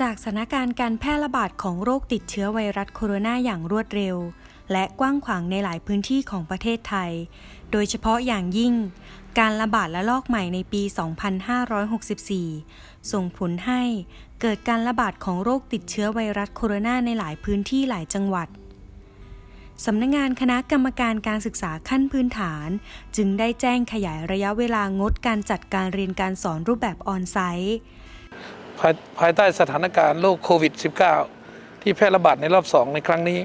จากสถานการณ์การแพร่ระบาดของโรคติดเชื้อไวรัสโคโรนาอย่างรวดเร็ว และกว้างขวางในหลายพื้นที่ของประเทศไทย โดยเฉพาะอย่างยิ่ง การระบาดระลอกใหม่ในปี 2564 ส่งผลให้เกิดการระบาดของโรคติดเชื้อไวรัสโคโรนาในหลายพื้นที่หลายจังหวัดสำนักงานคณะกรรมการการศึกษาขั้นพื้นฐาน จึงได้แจ้งขยายระยะเวลางดการจัดการเรียนการสอนรูปแบบออนไซต์ ภายภายใต้สถานการณ์โรคโควิด -19 ที่แพร่ระบาดในรอบ 2 ในครั้งนี้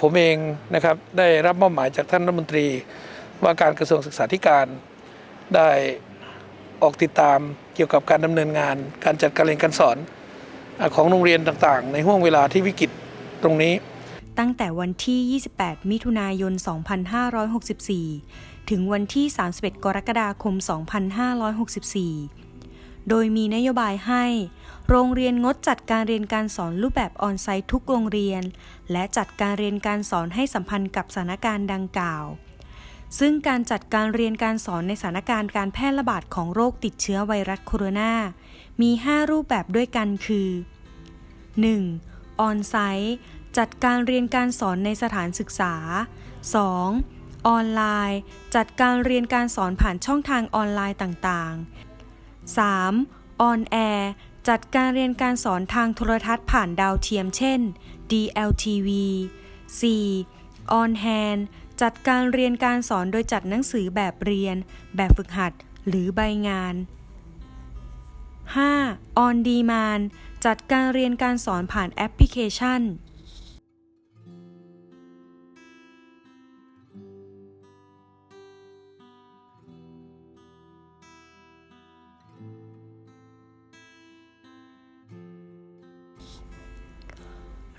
ผมเองนะครับได้รับมอบหมายจากท่านรัฐมนตรี ว่าการกระทรวงศึกษาธิการ ได้ออกติดตามเกี่ยวกับการดำเนินงาน การจัดการเรียนการสอนของโรงเรียนต่างๆ ในห่วงเวลาที่วิกฤตตรงนี้ ตั้งแต่วันที่ 28 มิถุนายน 2564 ถึงวันที่ 31 กรกฎาคม 2564 โดยมีนโยบายให้ โรงเรียนงดจัดการเรียนการสอนรูปแบบออนไซต์ทุกโรงเรียน และจัดการเรียนการสอนให้สัมพันธ์กับสถานการณ์ดังกล่าว ซึ่งการจัดการเรียนการสอนในสถานการณ์การแพร่ระบาดของโรคติดเชื้อไวรัสโคโรนา มี 5 รูปแบบด้วยกันคือ 1. ออนไซต์จัดการเรียนการสอนในสถานศึกษา 2. ออนไลน์ จัดการเรียนการสอนผ่านช่องทางออนไลน์ต่างๆ 3. ออนแอร์จัดการเรียนการสอนทางโทรทัศน์ผ่านดาวเทียมเช่น DLTV 4. On Hand จัดการเรียนการสอนโดยจัดหนังสือแบบเรียน แบบฝึกหัด หรือใบงาน 5. On Demand จัดการเรียนการสอนผ่านแอปพลิเคชัน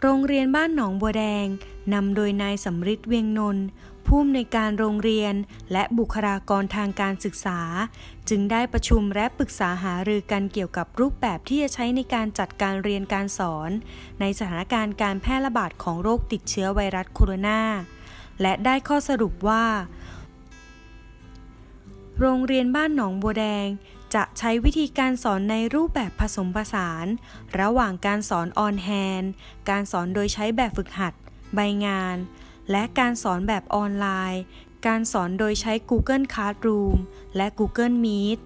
โรงเรียนบ้านหนองบัวแดงนำโดยนายสำริดเวียงนนท์ผู้อำนวยการโรงเรียนและบุคลากรทางการศึกษา จึงได้ประชุมและปรึกษาหารือกันเกี่ยวกับรูปแบบที่จะใช้ในการจัดการเรียนการสอน ในสถานการณ์การแพร่ระบาดของโรคติดเชื้อไวรัสโคโรนา และได้ข้อสรุปว่า โรงเรียนบ้านหนองบัวแดง จะใช้วิธีการสอนในรูปแบบผสมผสาน ระหว่างการสอนออนแฮนการสอนโดยใช้แบบฝึกหัด ใบงาน และการสอนแบบออนไลน์ การสอนโดยใช้ Google Classroom และ Google Meet